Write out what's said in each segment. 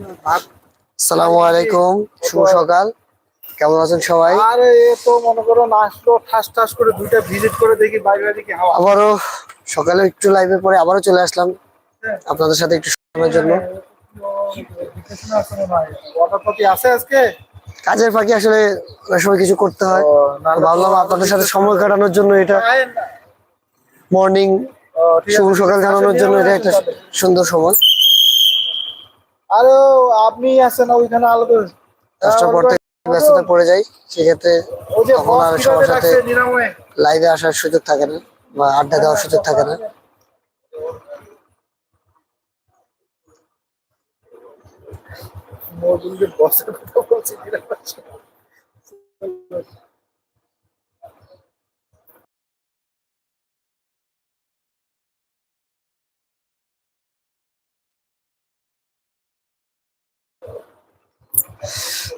আসসালামু আলাইকুম শুভ সকাল। কেমন আছেন সবাই? আরে এ তো মনে করো না আসলো ঠাস ঠাস করে দুইটা ভিজিট করে দেখি বাইরে বাইরে কি হাওয়া। আবারও সকালে একটু লাইভে পরে আবারও চলে আসলাম আপনাদের সাথে একটু সময়ের জন্য। আছে আজকে? কাজের ফাঁকি আসলে সময় কিছু করতে হয়। ভাবলাম আপনাদের সাথে সময় কাটানোর জন্য এটা মর্নিং শুভ সকাল জানানোর জন্য এটা একটা সুন্দর সময়। আরে আপনি আছেন ওইখানে আলাদা। দশটার পর থেকে ব্যস্ততা পড়ে যাই সেক্ষেত্রে তখন আর সবার সাথে লাইভে আসার সুযোগ থাকে না বা আড্ডা দেওয়ার সুযোগ থাকে না। মজুমদের বসের কথা বলছি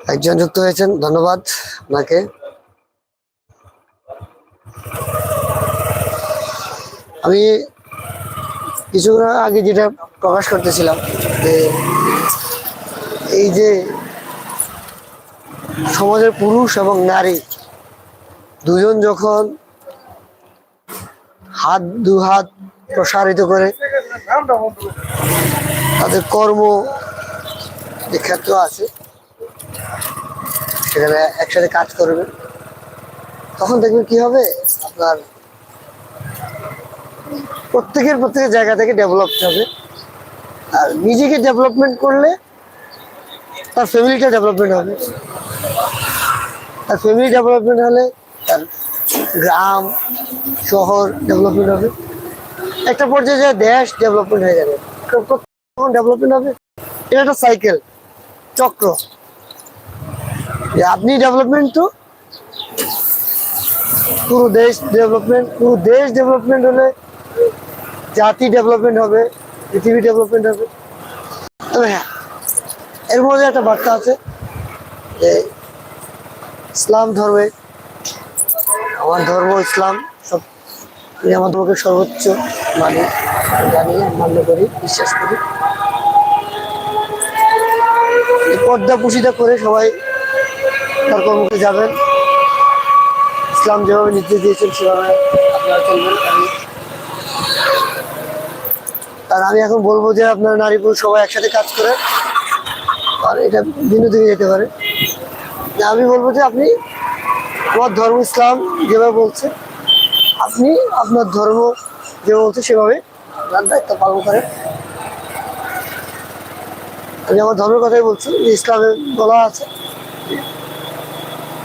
একজন যুক্ত হয়েছেন, ধন্যবাদ আপনাকে। আমি কিছুক্ষণ আগে যেটা প্রকাশ করতেছিলাম যে এই যে সমাজের পুরুষ এবং নারী দুজন যখন হাত দু হাত প্রসারিত করে তাদের কর্ম যে ক্ষেত্র আছে সেখানে একসাথে কাজ করবে। তখন দেখবেন কি হবে? আপনার প্রত্যেকের প্রত্যেকের জায়গা থেকে ডেভেলপ হবে। আর নিজেকে ডেভেলপমেন্ট করলে তার ফ্যামিলিটা ডেভেলপমেন্ট হবে। তার ফ্যামিলি ডেভেলপমেন্ট হলে তার গ্রাম, শহর ডেভেলপমেন্ট হবে। একটা পর্যায়ে যায় দেশ ডেভেলপমেন্ট হয়ে যাবে। ডেভেলপমেন্ট হবে। এটা একটা সাইকেল চক্র। যে আপনি ডেভেলপমেন্ট তো? পুরো দেশ ডেভেলপমেন্ট পুরো দেশ ডেভেলপমেন্ট হলে জাতি ডেভেলপমেন্ট হবে, পৃথিবী ডেভেলপমেন্ট হবে। তবে হ্যাঁ এর মধ্যে একটা বার্তা আছে যে ইসলাম ধর্মে, আমার ধর্ম ইসলাম, সব আমি আমার ধর্মকে সর্বোচ্চ মানি জানি, মান্য করি, বিশ্বাস করি। পর্দা পুষিটা করে সবাই তার কর্মকে যাবেন। ইসলাম যেভাবে নির্দেশ দিয়েছেন, সেভাবে আপনারা চলবেন। আর আমি এখন বলব যে আপনার নারী পুরুষ সবাই একসাথে কাজ করেন। আর এটা ভিন্ন দিকে যেতে পারে। আমি বলব যে আপনি আমার ধর্ম ইসলাম যেভাবে বলছে, আপনি আপনার ধর্ম যেভাবে বলছে, সেভাবে আপনার দায়িত্ব পালন করেন। আমি আমার ধর্মের কথাই বলছি, যে ইসলামে বলা আছে।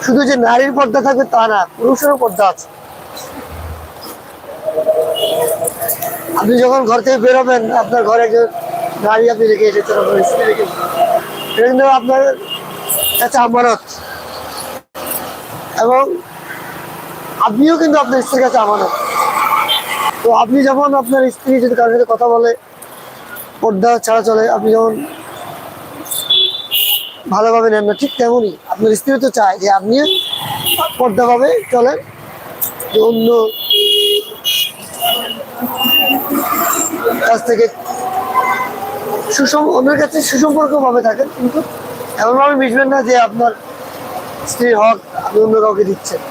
শুধু যে নারীর পর্দা থাকবে তা না, পুরুষেরও পর্দা আছে। আপনি যখন ঘর থেকে বেরোবেন আপনার ঘরে একজন নারী আপনি রেখে এসেছেন, আপনার স্ত্রী রেখে এটা কিন্তু আপনার কাছে আমানত। এবং আপনিও কিন্তু আপনার স্ত্রীর কাছে আমানত। তো আপনি যখন আপনার স্ত্রী যদি কারোর সাথে কথা বলে, পর্দা ছাড়া চলে, আপনি যখন ভালোভাবে নেন না, ঠিক তেমনই। আপনার স্ত্রী তো চায় যে আপনি পর্দাভাবে চলেন, যে অন্য কাছ থেকে সুসম, অন্যের কাছে সুসম্পর্ক ভাবে থাকেন, কিন্তু এমনভাবে মিশবেন না যে আপনার স্ত্রীর হক আপনি অন্য কাউকে দিচ্ছেন।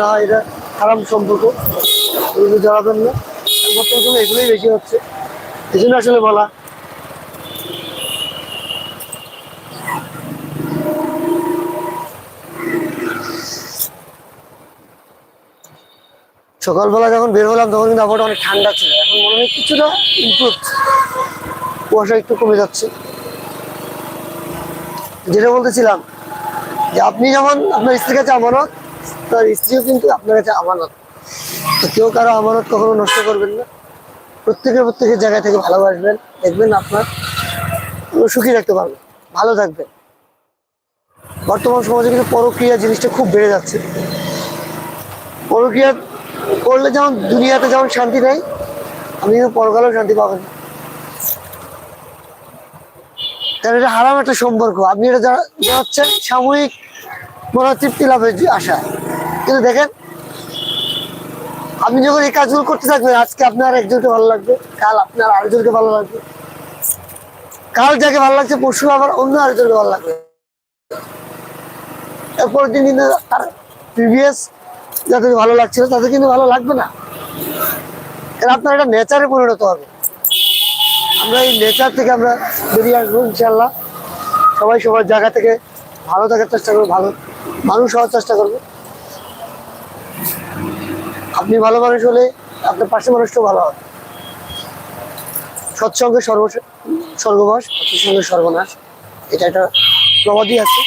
না এটা খারাপ সম্পর্ক জড়াবেন না। এগুলোই বেশি হচ্ছে। এই জন্য আসলে বলা সকালবেলা যখন বের হলাম, তখন কিন্তু আবহাওয়াটা অনেক ঠান্ডা ছিল। এখন মনে হয় কিছুটা ইমপ্রুভ কুয়াশা একটু কমে যাচ্ছে। যেটা বলতেছিলাম যে আপনি যেমন আপনার স্ত্রীর কাছে আমানত, তার স্ত্রীও কিন্তু আপনার কাছে আমানত। কেউ কারও আমানত কখনো নষ্ট করবেন না। প্রত্যেকের প্রত্যেকের জায়গা থেকে ভালোবাসবেন, দেখবেন আপনার সুখী রাখতে পারবেন ভালো থাকবেন বর্তমান সমাজে কিন্তু পরক্রিয়া জিনিসটা খুব বেড়ে যাচ্ছে। পরক্রিয়া করলে যেমন দুনিয়াতে যেমন শান্তি নেই কিন্তু পরকালেও শান্তি পাবেন না। কারণ এটা হারাম একটা সম্পর্ক। আপনি এটা যা- যাচ্ছেন সাময়িক মনে তৃপ্তি লাভের আশা। কিন্তু দেখেন, আপনি যখন এই কাজগুলো করতে থাকবেন, আজকে আপনার একজনকে ভালো লাগবে, কাল আপনার আরেকজনকে ভালো লাগবে। কাল যাকে ভালো লাগছে, পরশু আবার অন্য আরেকজনকে ভালো লাগবে। এরপর দিন কিন্তু তার প্রিভিয়াস যাদের ভালো লাগছিল তাদের কিন্তু ভালো লাগবে না। আপনার একটা নেচারে পরিণত হবে। আমরা এই নেচার থেকে আমরা বেরিয়ে আসব ইনশাল্লাহ সবাই সবার জায়গা থেকে ভালো থাকার চেষ্টা করব, ভালো মানুষ হওয়ার চেষ্টা করব। আপনি ভালো মানুষ হলে আপনার পাশের মানুষটাও ভালো হবে। সৎসঙ্গে সর্ব স্বর্গবাস, সৎসঙ্গে সর্বনাশ, এটা একটা প্রবাদই আছে।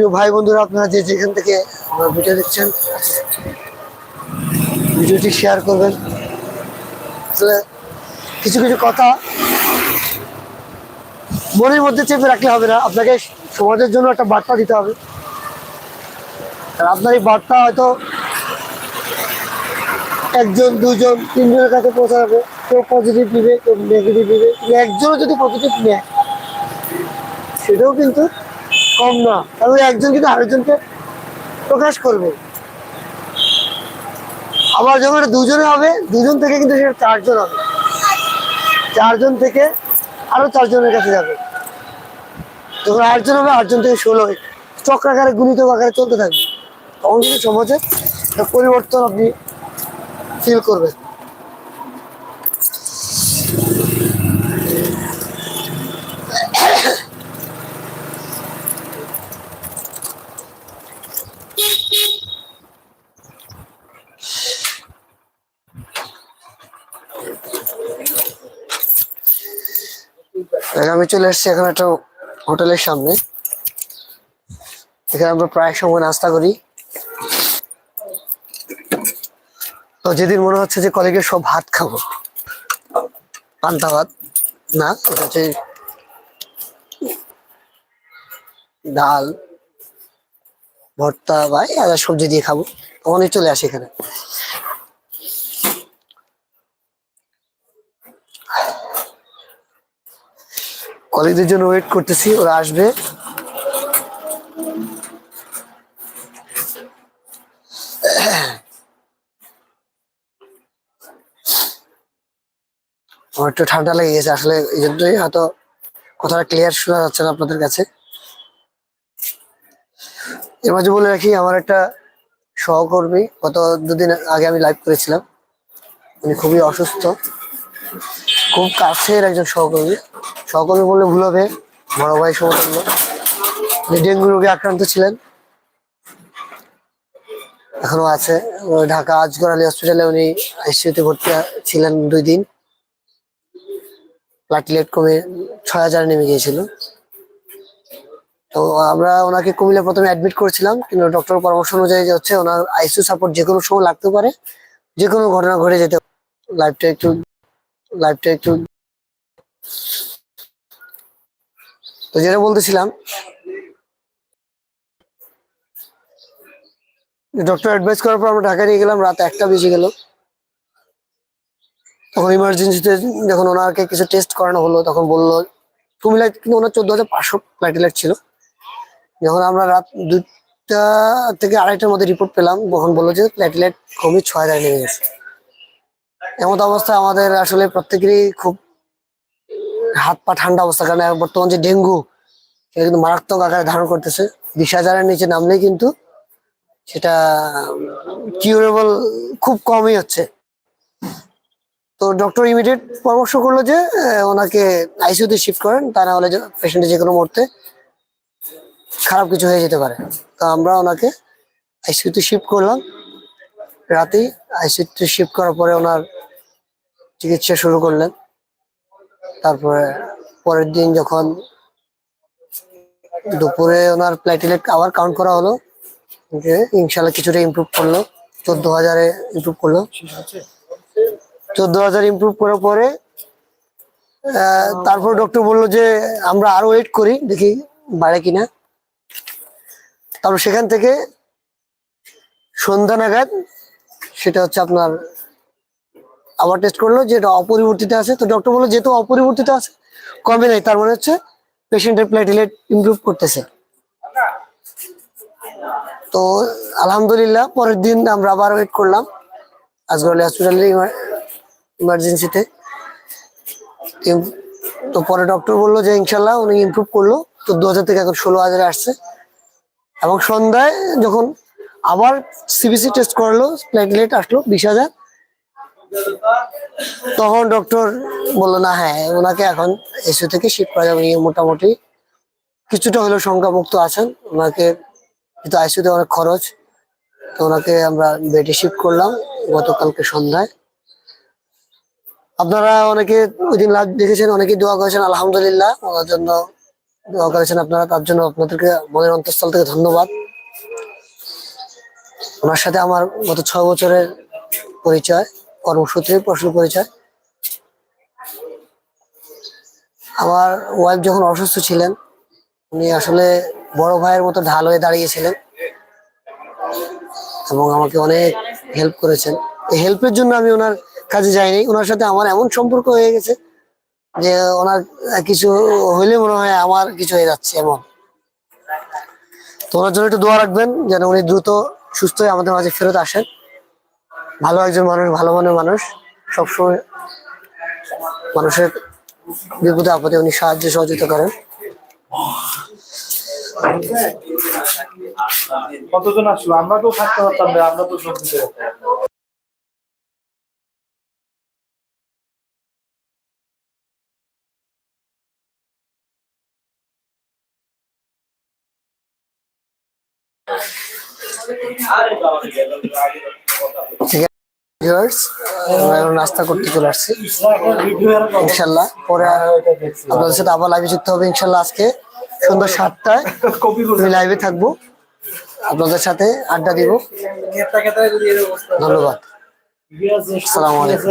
প্রিয় ভাই বন্ধুরা, আপনারা যে যেখান থেকে আমার ভিডিও দেখছেন, ভিডিওটি শেয়ার করবেন। আসলে কিছু কিছু কথা মনের মধ্যে চেপে রাখলে হবে না। আপনাকে সমাজের জন্য একটা বার্তা দিতে হবে। আর আপনার এই বার্তা হয়তো একজন, দুজন, তিনজনের কাছে পৌঁছাবে। কেউ পজিটিভ নিবে, কেউ নেগেটিভ কিন্তু একজনও যদি পজিটিভ নেয়, সেটাও কিন্তু কম না। কারণ একজন কিন্তু আরেকজনকে প্রকাশ করবে। আবার যখন এটা দুজনে হবে, দুজন থেকে কিন্তু সেটা চারজন হবে। চারজন থেকে আরও চারজনের কাছে যাবে। যখন আটজন হবে, আটজন থেকে ষোলো চক্রাকারে গুণিত আকারে চলতে থাকবে। তখন কিন্তু সমাজে পরিবর্তন আপনি ফিল করবেন দেখ, আমি চলে এসেছি এখন একটা হোটেলের সামনে। এখানে আমরা প্রায় সময় নাস্তা করি। তো যেদিন মনে হচ্ছে যে কলেজে সব ভাত খাব, পান্তা ভাত, না, এটা হচ্ছে ডাল, ভর্তা বা আলাদা সবজি দিয়ে খাব। তখনই চলে আসি এখানে। কলেজের জন্য ওয়েট করতেছি, ওরা আসবে। আমার একটু ঠান্ডা লেগে গেছে আসলে, এই জন্যই হয়তো কথাটা ক্লিয়ার শোনা যাচ্ছে না আপনাদের কাছে। এর মাঝে বলে রাখি, আমার একটা সহকর্মী, গত দুদিন আগে আমি লাইভ করেছিলাম। উনি খুবই অসুস্থ। খুব কাছের একজন সহকর্মী। সহকর্মী বললে ভুল হবে, বড় ভাই সমতুল্য। ডেঙ্গু রোগে আক্রান্ত ছিলেন। এখনও আছে। ঢাকা আজগর আলী হসপিটালে উনি আইসিইউতে ভর্তি ছিলেন দুই দিন। প্লাটিলেট কমে ছয় হাজার নেমে গিয়েছিল। তো আমরা ওনাকে কুমিল্লা প্রথমে অ্যাডমিট করেছিলাম, কিন্তু ডক্টর পরামর্শ অনুযায়ী যে হচ্ছে ওনার আইসিউ সাপোর্ট যে কোনো সময় লাগতে পারে যে কোনো ঘটনা ঘটে যেতে লাইফটা একটু লাইফটা একটু তো যেটা বলতেছিলাম ডক্টর অ্যাডভাইস করার পর আমরা ঢাকা নিয়ে গেলাম, রাত একটা বেজে গেল। তখন ইমার্জেন্সিতে যখন ওনাকে কিছু টেস্ট করানো হলো, তখন বলল কুমিল্লায় কিন্তু ওনার চোদ্দ হাজার পাঁচশো প্ল্যাটিলেট ছিল। যখন আমরা রাত দুটা থেকে আড়াইটার মধ্যে রিপোর্ট পেলাম, তখন বলল যে প্ল্যাটিলেট কমই ছয় হাজার নেমে গেছে। এমন অবস্থায় আমাদের আসলে প্রত্যেকেরই খুব হাত পা ঠান্ডা অবস্থা, কারণ বর্তমান যে ডেঙ্গু, সেটা কিন্তু মারাত্মক আকারে ধারণ করতেছে। বিশ হাজারের নিচে নামলেই কিন্তু সেটা কিউরেবল খুব কমই হচ্ছে। তো ডক্টর ইমিডিয়েট পরামর্শ করল যে ওনাকে আইসিইউতে শিফট করেন, তা না হলে পেশেন্টের যে কোনো মুহূর্তে খারাপ কিছু হয়ে যেতে পারে। তো আমরা ওনাকে আইসিইউতে শিফট করলাম। রাতেই আইসিইউতে শিফট করার পরে ওনার চিকিৎসা শুরু করলেন। তারপরে পরের দিন যখন দুপুরে ওনার প্ল্যাটিলেট আবার কাউন্ট করা হলো, যে ইনশাল্লাহ কিছুটা ইমপ্রুভ করল। চোদ্দ হাজারে ইমপ্রুভ করল। চোদ্দ হাজার ইমপ্রুভ করার পরে তারপর ডক্টর বলল যে, আমরা আরও ওয়েট করি, দেখি বাড়ে কিনা। তারপর সেখান থেকে সন্ধ্যা নাগাদ, সেটা হচ্ছে আপনার আবার টেস্ট করল যে এটা অপরিবর্তিত আছে। তো ডক্টর বলল যেহেতু অপরিবর্তিত আছে, কমে নাই, তার মানে হচ্ছে পেশেন্টের প্লেটিলেট ইমপ্রুভ করতেছে। তো আলহামদুলিল্লাহ, পরের দিন আমরা আবার ওয়েট করলাম। আজগরলি হসপিটালে ইমার্জেন্সিতে তো পরে ডক্টর বলল যে ইনশাল্লাহ উনি ইমপ্রুভ করল। তো দু হাজার থেকে এখন ষোলো হাজারে আসছে। এবং সন্ধ্যায় যখন আবার সিবিসি টেস্ট করালো প্লেটলেট আসলো বিশ হাজার। তখন ডক্টর বলল, না হ্যাঁ ওনাকে এখন এসিউ থেকে শিফট করা যাবে। মোটামুটি কিছুটা হলেও সংখ্যামুক্ত আছেন। ওনাকে কিন্তু আইসিউতে অনেক খরচ, তো ওনাকে আমরা বেডে শিফট করলাম গতকালকে সন্ধ্যায়। আপনারা অনেকে ওই দিন লাভ দেখেছেন, অনেকেই দোয়া করেছেন, আলহামদুলিল্লাহ। ওনার জন্য দোয়া করেছেন আপনারা, তার জন্য আপনাদেরকে মনের অন্তঃস্থল থেকে ধন্যবাদ। ওনার সাথে আমার গত ছয় বছরের পরিচয়। কর্মসূত্রে প্রশ্ন পরিচয় আমার ওয়াইফ যখন অসুস্থ ছিলেন, উনি আসলে বড় ভাইয়ের মতো ঢাল হয়ে দাঁড়িয়েছিলেন এবং আমাকে অনেক হেল্প করেছেন। এই হেল্পের জন্য আমি ওনার কাছে যাইনি। ওনার সাথে আমার এমন সম্পর্ক হয়ে গেছে যে ওনার কিছু হইলে মনে হয় আমার কিছু হয়ে যাচ্ছে এমন। তো ওনার জন্য একটু দোয়া রাখবেন যেন উনি দ্রুত সুস্থ হয়ে আমাদের মাঝে ফেরত আসেন। ভালো একজন মানুষ, ভালো মনের মানুষ, সবসময় মানুষের বিপদে, আপদে উনি সাহায্য, সহযোগিতা করেন। কতজন আসলো? আমরা তো থাকতে পারতাম আমরা তো সব নাস্তা করতে চলে আসছি। ইনশাল্লাহ। পরে আপনাদের সাথে আবার লাইভে যুক্ত হবে ইনশাল্লাহ আজকে সন্ধ্যা সাতটায়। আমি লাইভে থাকব। আপনাদের সাথে আড্ডা দিব। ধন্যবাদ। আসসালামু আলাইকুম।